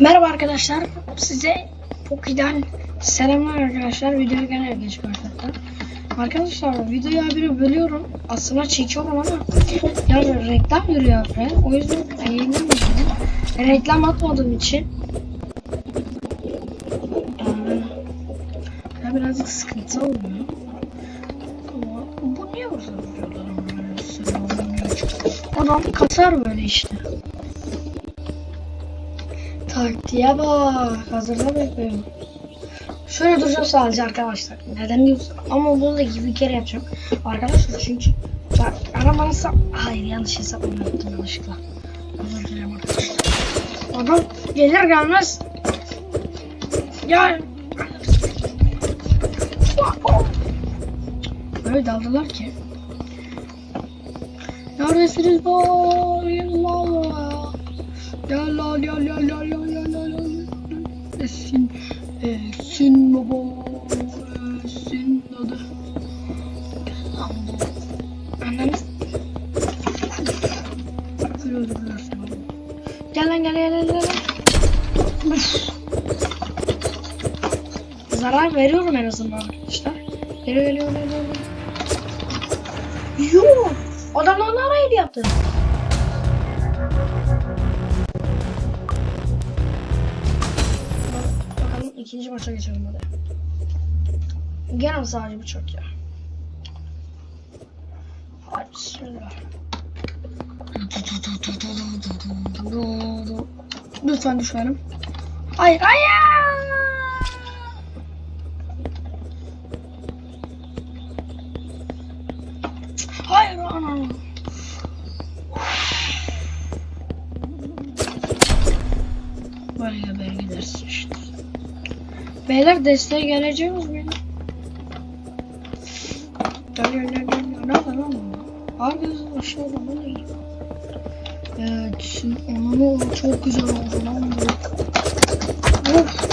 Merhaba arkadaşlar. Size Poki'den selamlar arkadaşlar. Videoya gene geç başlattım. Arkadaşlar videoyu habire bölüyorum. Aslında çekiyorum ama ya reklam giriyor abi. O yüzden yayınlamıyorum. Reklam atmadığım için ya birazcık sıkıntı oluyor. Bu niye burada duruyorlar? Adam kasar böyle işte. Taktiğe bak. Hazırda bekliyorum. Şöyle duracağım sadece arkadaşlar. Neden diyorsun? Ama bunu da bir kere yapacağım. Arkadaşlar çünkü bak sa- Hayır yanlış hesaplama yaptım yanlışlıkla. Özür dilerim arkadaşlar. Adam gelir gelmez. Ya. Böyle daldılar ki. Neredesiniz bayılmalı? Ya la ya la la la la la la Esin Esin baba Esin adı Annemiz Böyle öldürdüler seni Gel lan gel gel gel gel. Zarar veriyorum en azından arkadaşlar. Geliyor geliyor geliyor Yoo Adamlar ne araydı yaptı ikinci maça geçelim hadi. Gene sadece bu çok ya. Hadi bismillah. Lütfen düşmeyelim. Hayır. Hayır Beyler desteğe geleceğiz mi? Gel gel gel gel. Nerede lan bu? Herkes aşağıda böyle gidiyor. Evet, onu çok güzel oldu lan bu. Of.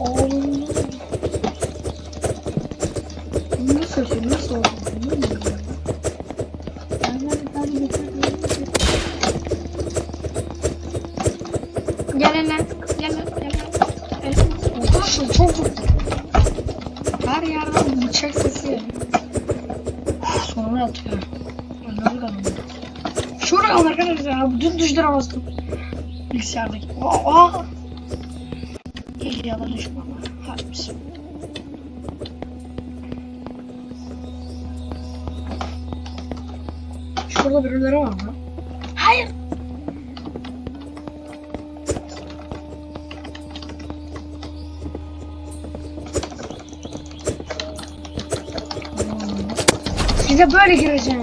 Oğlum. Bunu nasıl nasıl oldu? Gel lan. Gel lan. Arkadaşlar çok. Her yerden bıçak sesi. Sonra atıyor. Önemli kalın. Şuraya al arkadaşlar. ya, Bütün tuşlara bastım. Bilgisayardaki. Aa! İyi ya da düşman. Hadi bismillah. Şurada birileri var mı? Hayır. Size böyle gireceğim.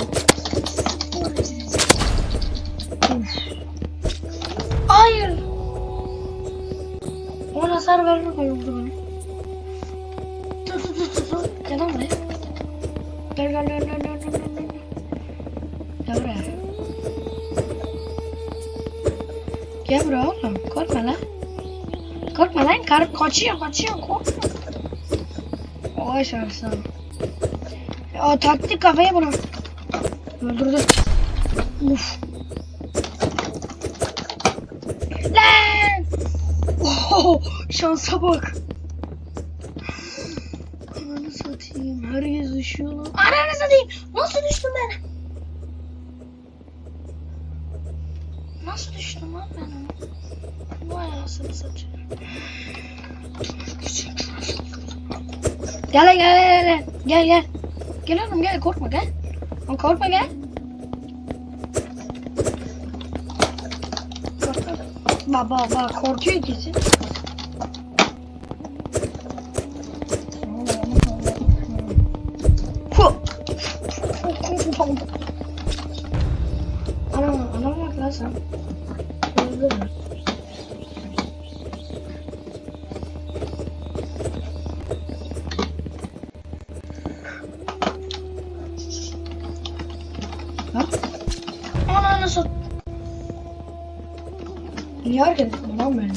Hayır. Ona hasar verme koyuldu bana. Dur dur dur dur. Gel lan buraya. Gel gel gel gel gel gel buraya. Gel buraya oğlum. Korkma lan. Korkma lan. Kar kaçıyor kaçıyor korkma. Oy şansın. O taktik kafaya bırak. Öldürdü. Uf. Lan! Oh, şansa bak. Ananı satayım. Herkes düşüyor. Ananı satayım. Nasıl düştüm ben? Nasıl düştüm lan ben? Vay anasını satayım. Gel gel gel gel. Gel gel. Gel oğlum gel korkma gel. Oğlum korkma gel. Baba baba korkuyor kesin. Anam anam bak lan sen. Öldü Ha? Ananı sat. Niye hareket ettin lan benim?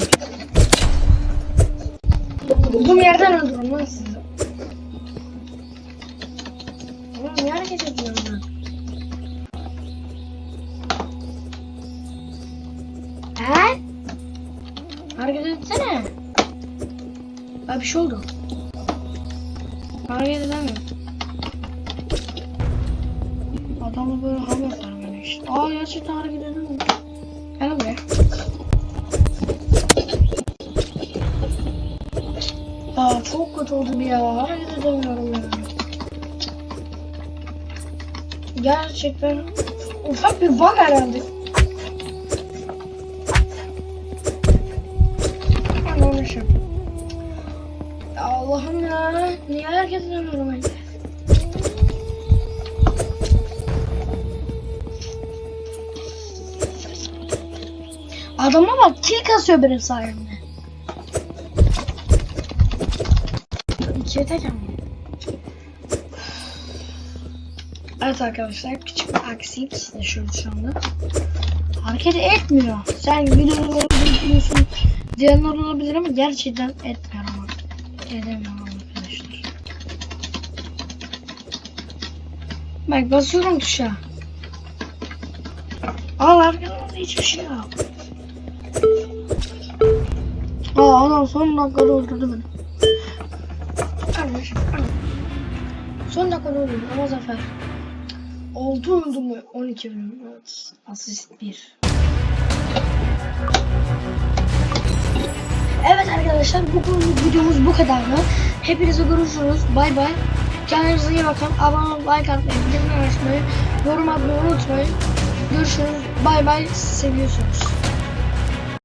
Bulduğum yerden öldürürüm lan sizi. Oğlum niye hareket ediyorsun lan? He? Hareket etsene. Ya bir şey oldu. Hareket edemiyorum. Adamı böyle hava yapar böyle işte. Aa gerçekten hareket edemiyorum. Gel buraya. Ya çok kötü oldu bir ya. Hareket edemiyorum ya. Gerçekten ufak bir bug herhalde. Anlamışım. Allah'ım ya. Niye hareket edemiyorum ben? Adama bak kill kasıyor benim sayemde. İkiye tek ama. Evet arkadaşlar küçük bir aksilik yaşıyoruz şu anda. Hareket etmiyor. Sen videoları izliyorsun diyenler olabilir ama gerçekten etmiyor ama. Edemiyorum arkadaşlar. Bak basıyorum tuşa. Al arkamda hiçbir şey yok. Aa adam son dakikada öldürdü beni. Kardeşim. Son dakikada öldürdü ama zafer. 6 öldü mü? 12 bölüm. Evet. Asist 1. Evet arkadaşlar bu konuluk videomuz bu kadardı. Hepinize görüşürüz. Bay bay. Kendinize iyi bakın. Abone olup like atmayı, bildirimleri açmayı, yorum atmayı unutmayın. Görüşürüz. Bay bay. Seviyorsunuz.